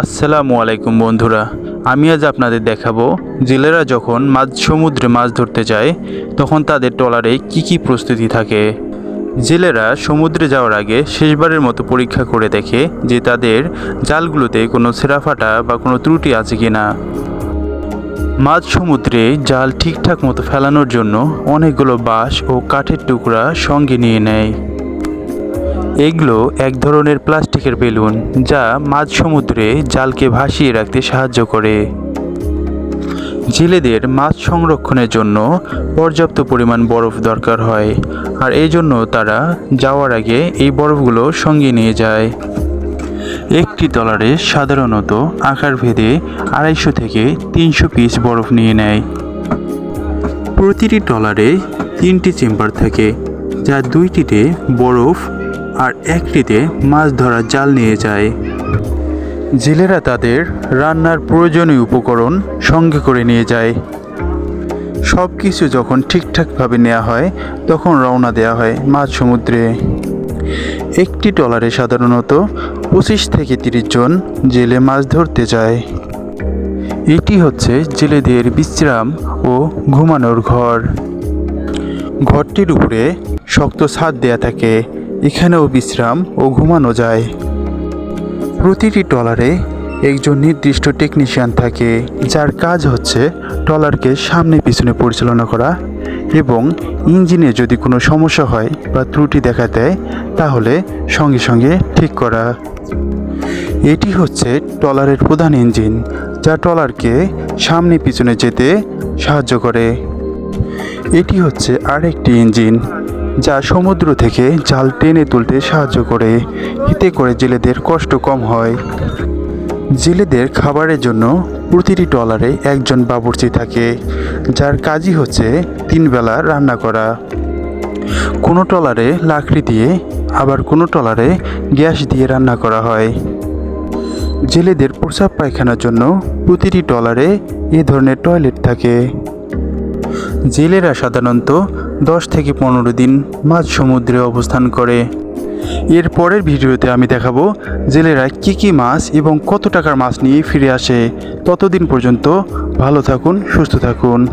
আসসালামু আলাইকুম বন্ধুরা, আমি আজ আপনাদের দেখাবো জেলেরা যখন মাঝ সমুদ্রে মাছ ধরতে যায়, তখন তাদের ট্রলারে কি কি প্রস্তুতি থাকে। জেলেরা সমুদ্রে যাওয়ার আগে শেষবারের মতো পরীক্ষা করে দেখে যে তাদের জালগুলোতে কোনো ছেঁড়াফাটা বা কোনো ত্রুটি আছে কি না মাঝ সমুদ্রে জাল ঠিকঠাক মতো ফেলানোর জন্য অনেকগুলো বাঁশ ও কাঠের টুকরা সঙ্গে নিয়ে নেয়। এগুলো এক ধরনের প্লাস্টিকের বেলুন যা মাঝ সমুদ্রে জালকে ভাসিয়ে রাখতে সাহায্য করে। জেলেদের মাছ সংরক্ষণের জন্য পর্যাপ্ত পরিমাণ বরফ দরকার হয়, আর এই জন্য তারা যাওয়ার আগে এই বরফগুলো সঙ্গে নিয়ে যায়। একটি ডলারে সাধারণত আকার ভেদে আড়াইশো থেকে তিনশো পিস বরফ নিয়ে নেয়। প্রতিটি ট্রলারে তিনটি চেম্বার থাকে, যা দুইটিতে বরফ আর একটিতে মাছ ধরার জাল নিয়ে যায়। জেলেরা তাদের রান্নার প্রয়োজনীয় উপকরণ সঙ্গে করে নিয়ে যায়। সব কিছু যখন ঠিকঠাকভাবে নেওয়া হয়, তখন রওনা দেওয়া হয় মাঝ সমুদ্রে। একটি ট্রলারে সাধারণত পঁচিশ থেকে তিরিশ জন জেলে মাছ ধরতে যায়। এটি হচ্ছে জেলেদের বিশ্রাম ও ঘুমানোর ঘর। ঘরটির উপরে শক্ত ছাদ দেয়া থাকে। এখানেও বিশ্রাম ও ঘুমানো যায়। প্রতিটি ট্রলারে একজন নির্দিষ্ট টেকনিশিয়ান থাকে, যার কাজ হচ্ছে ট্রলারকে সামনে পিছনে পরিচালনা করা এবং ইঞ্জিনে যদি কোনো সমস্যা হয় বা ত্রুটি দেখা দেয়, তাহলে সঙ্গে সঙ্গে ঠিক করা। এটি হচ্ছে ট্রলারের প্রধান ইঞ্জিন, যা ট্রলারকে সামনে পিছনে যেতে সাহায্য করে। এটি হচ্ছে আরেকটি ইঞ্জিন যা সমুদ্র থেকে জাল টেনে তুলতে সাহায্য করে। এতে করে জেলেদের কষ্ট কম হয়। জেলেদের খাবারের জন্য প্রতিটি ট্রলারে একজন বাবুর্চি থাকে, যার কাজই হচ্ছে তিনবেলা রান্না করা। কোনো ট্রলারে লাকড়ি দিয়ে, আবার কোনো ট্রলারে গ্যাস দিয়ে রান্না করা হয়। জেলেদের প্রসাব পায়খানার জন্য প্রতিটি ট্রলারে এ ধরনের টয়লেট থাকে। জেলেরা সাধারণত দশ থেকে পনেরো দিন মাঝ সমুদ্রে অবস্থান করে। এর পরের ভিডিওতে আমি দেখাবো জেলেরা কী কী মাছ এবং কত টাকার মাছ নিয়ে ফিরে আসে। ততদিন পর্যন্ত ভালো থাকুন, সুস্থ থাকুন।